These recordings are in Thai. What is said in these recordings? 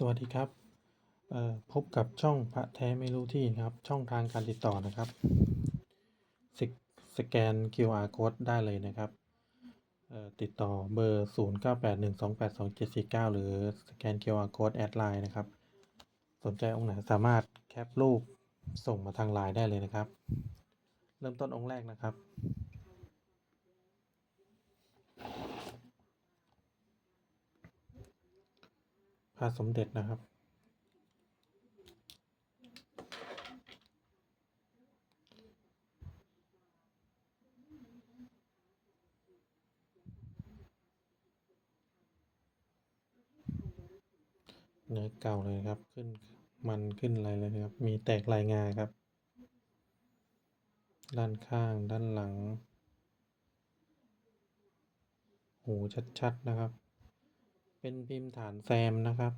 สวัสดีครับเอ่อพบกับช่องพระแท้ไม่รู้ที่นะครับ ช่องทางการติดต่อนะครับสสแกน QR code ได้เลยนะครับเอ่อติดต่อเบอร์ 0981282749 หรือสแกน QR code แอดไลน์นะครับ สนใจองค์ไหนสามารถแคปรูปส่งมาทางไลน์ได้เลยนะครับ เริ่มต้นองค์แรกนะครับ พระสมเด็จนะครับ เนื้อเก่าเลยครับ ขึ้นมันขึ้นอะไรเลยครับ มีแตกลายงาครับ ด้านข้างด้านหลัง หูชัด ๆ นะครับ เป็นพิมพ์ฐานแซมนะครับ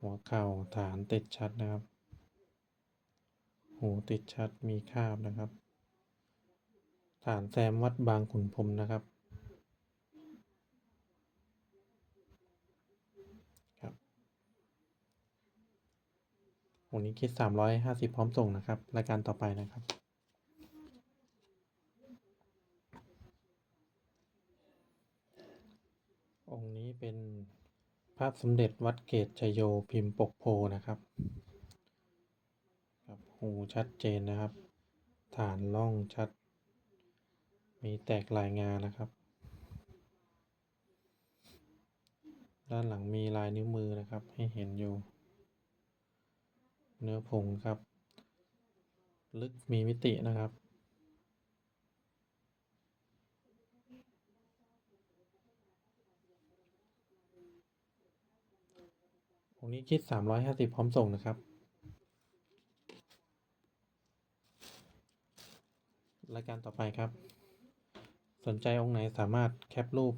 หัวเข่าฐานติดชัดนะครับ หูติดชัดมีคาบนะครับ ฐานแซมวัดบางขุนพรมนะครับครับวันนี้คิด 350 พร้อมส่งนะครับ รายการต่อไปนะครับ องค์นี้เป็นพ ระสมเด็จวัดเกตชยโยพิมพ์ปกโพนะครับครับหูชัดเจนนะครับ ฐานล่องชัด มีแตกลายงานะครับ ด้านหลังมีลายนิ้วมือนะครับ ให้เห็นอยู่ เนื้อผงครับ ลึกมีมิตินะครับ งนี้คิด 350 พร้อมส่งนะครับ รายการต่อไปครับ สนใจองค์ไหนสามารถแคปรูป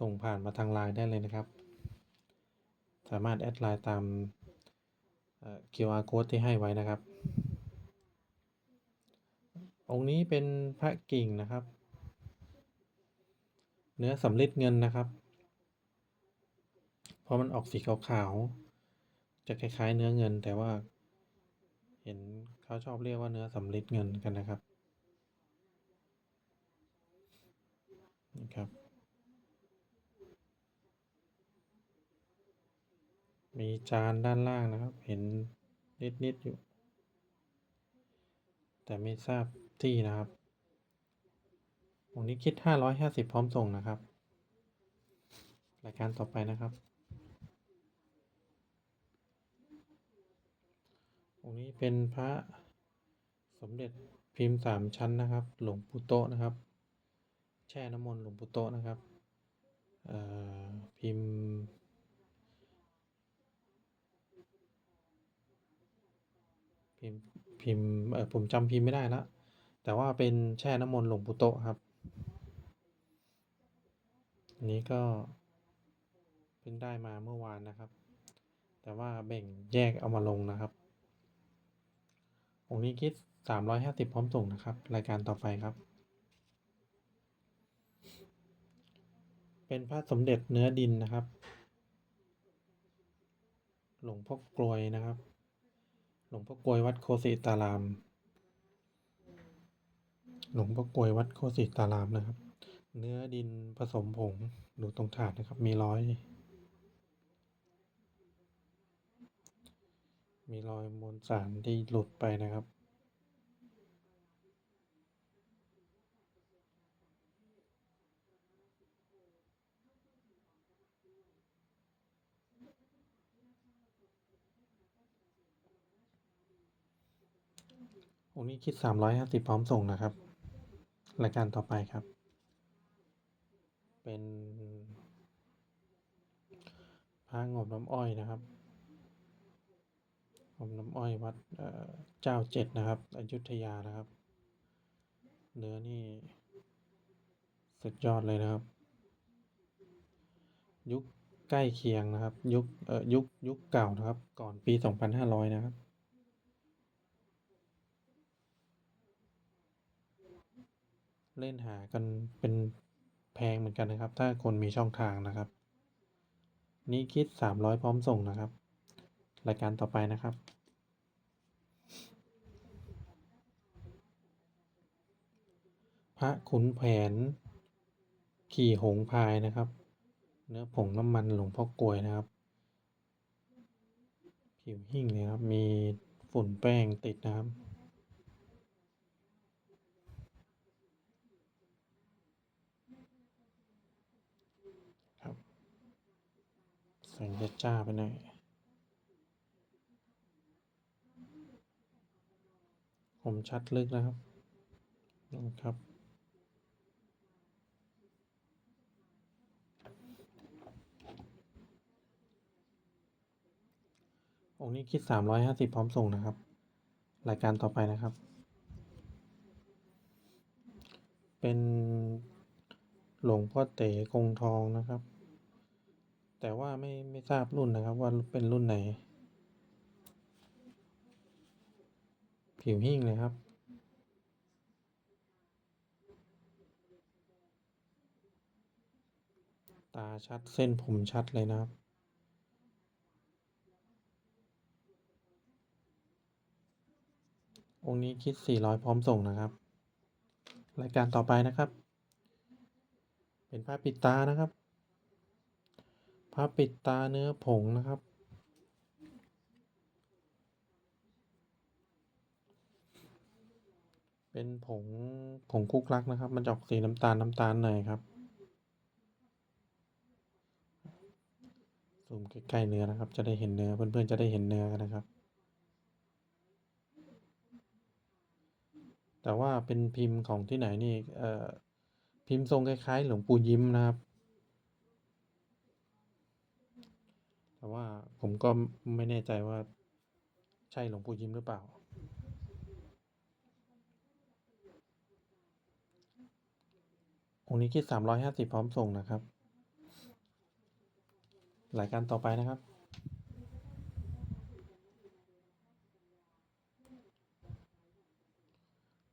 ส่งผ่านมาทางไลน์ได้เลยนะครับ สามารถแอดไลน์ตาม QR code ที่ให้ไว้นะครับ องค์นี้เป็นพระกิ่งนะครับ เนื้อสำริดเงินนะครับ เพราะมันออกสีขาวๆ จะคล้ายๆเนื้อเงิน แต่ว่า เห็นเขาชอบเรียกว่าเนื้อสำริดเงินกันนะครับนี่ครับ มีจานด้านล่างนะครับ เห็นนิดๆอยู่ แต่ไม่ทราบที่นะครับองนี้คิด 550 พร้อมส่งนะครับ รายการต่อไปนะครับ องค์นี้เป็นพระสมเด็จพิมพ์สามชั้นนะครับ หลวงปู่โตนะครับ แช่น้ำมนต์หลวงปู่โตนะครับพิมพ์พิมพ์พิมพ์เออผมจำพิมพ์ไม่ได้ละแต่ว่าเป็นแช่น้ำมนต์หลวงปู่โตครับอันนี้ก็เพิ่งได้มาเมื่อวานนะครับ แต่ว่าแบ่งแยกเอามาลงนะครับ องค์นี้คิด 350 พร้อมส่งนะครับ รายการต่อไปครับ เป็นพระสมเด็จเนื้อดินนะครับ หลวงพ่อกลวยนะครับ หลวงพ่อกลวยวัดโคสิตาราม หลวงพ่อกลวยวัดโคสิตารามนะครับ เนื้อดินผสมผงดูตรงถาดนะครับ มีร้อย มีรอยมวลสารที่หลุดไปนะครับ องค์นี้คิด 350 พร้อมส่งนะครับ รายการต่อไปครับ เป็นพระงบน้ำอ้อยนะครับ งบน้ำอ้อยวัดเอ่อเจ้าเจ็ดนะครับ อยุธยานะครับ เนื้อนี่ สุดยอดเลยนะครับ ยุคใกล้เคียงนะครับ ยุคเอ่อยุคยุคเก่านะครับ ก่อนปี 2500 นะครับเล่นหากันเป็นแพงเหมือนกันนะครับ ถ้าคนมีช่องทางนะครับ นี้คิด 300 พร้อมส่งนะครับ รายการต่อไปนะครับพระขุนแผน ขี่หงพายนะครับ เนื้อผงน้ำมันหลวงพ่อกลวยนะครับ ผิวหิ้งเลยครับ มีฝุ่นแป้งติดนะครับ ครับแสงจะจ้าไปหน่อย ผมชัดลึกนะครับนะครับ องค์นี้คิด 350 พร้อมส่งนะครับ รายการต่อไปนะครับ เป็นหลวงพ่อเต๋คงทองนะครับ แต่ว่าไม่ไม่ทราบรุ่นนะครับว่าเป็นรุ่นไหน ผิวหิ้งเลยครับ ตาชัดเส้นผมชัดเลยนะครับองค์นี้คิด 400 พร้อมส่งนะครับ รายการต่อไปนะครับ เป็นผ้าปิดตานะครับผ้าปิดตาเนื้อผงนะครับ เป็นผงผงคุกลักนะครับ มันจะออกสีน้ำตาลน้ำตาลหน่อยครับซูมใกล้ๆเนื้อนะครับ จะได้เห็นเนื้อเพื่อนๆจะได้เห็นเนื้อกันนะครับ แต่ว่าเป็นพิมพ์ของที่ไหนนี่เอ่อพิมพ์ทรงคล้ายๆ หลวงปู่ยิ้มนะครับ แต่ว่าผมก็ไม่แน่ใจว่าใช่หลวงปู่ยิ้มหรือเปล่า องค์นี้คิด350พร้อมส่งนะครับ รายการต่อไปนะครับ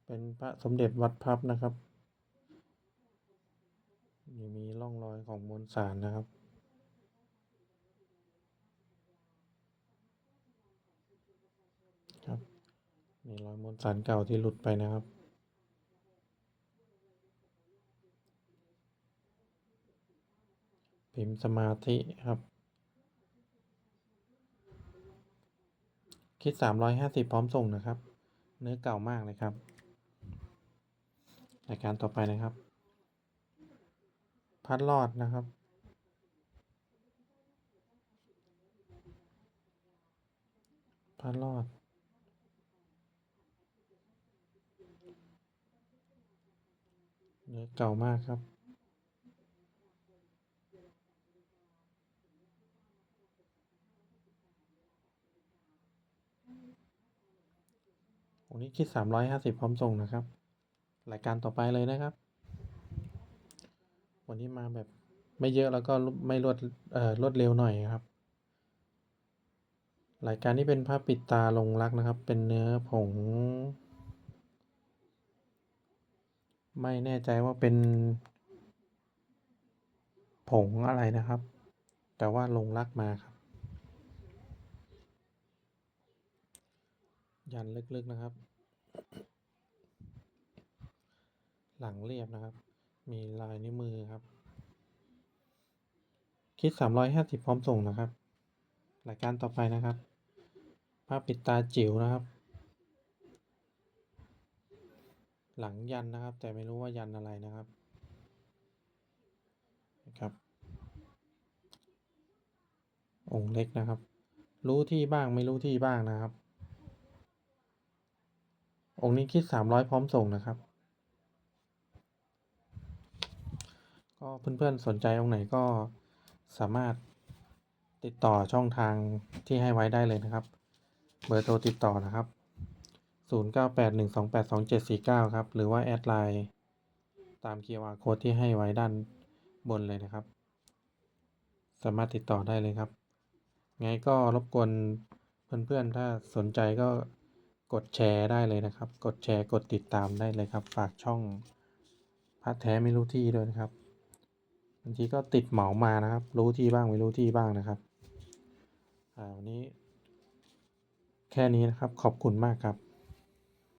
เป็นพระสมเด็จวัดพับนะครับยังมีร่องรอยของมวลสารนะครับครับมีรอยมวลสารเก่าที่หลุดไปนะครับ พิมพ์สมาธิครับ คิด 350 พร้อมส่งนะครับ เนื้อเก่ามากเลยครับรายการต่อไปนะครับ พัดลอดนะครับพัดลอด เนื้อเก่ามากครับ องค์นี้คิด 350 พร้อมส่งนะครับ รายการต่อไปเลยนะครับ วันนี้มาแบบไม่เยอะแล้วก็ไม่รวดเอ่อรวดเร็วหน่อยครับ รายการนี้เป็นผ้าปิดตาลงรักนะครับ เป็นเนื้อผง ไม่แน่ใจว่าเป็น ผงอะไรนะครับ แต่ว่าลงรักมาครับ ยันลึกๆนะครับ หลังเรียบนะครับ มีลายนิ้วมือครับ คิด 350 พร้อมส่งนะครับ รายการต่อไปนะครับผ้าปิดตาจิ๋วนะครับ หลังยันนะครับ แต่ไม่รู้ว่ายันอะไรนะครับนะครับ องค์เล็กนะครับ รู้ที่บ้างไม่รู้ที่บ้างนะครับ องค์นี้คิด300พร้อมส่งนะครับ ก็เพื่อนๆสนใจองค์ไหนก็สามารถติดต่อช่องทางที่ให้ไว้ได้เลยนะครับ เบอร์โทรติดต่อนะครับ 0981282749 ครับ หรือว่า แอดไลน์ตาม QR code ที่ให้ไว้ด้านบนเลยนะครับ สามารถติดต่อได้เลยครับ ไงก็รบกวนเพื่อนๆ ถ้าสนใจก็ กดแชร์ได้เลยนะครับ กดแชร์กดติดตามได้เลยครับ ฝากช่องพระแท้ไม่รู้ที่ด้วยนะครับบางทีก็ติดเหมามานะครับ รู้ที่บ้างไม่รู้ที่บ้างนะครับอ่าวันนี้ แค่นี้นะครับขอบคุณมากครับ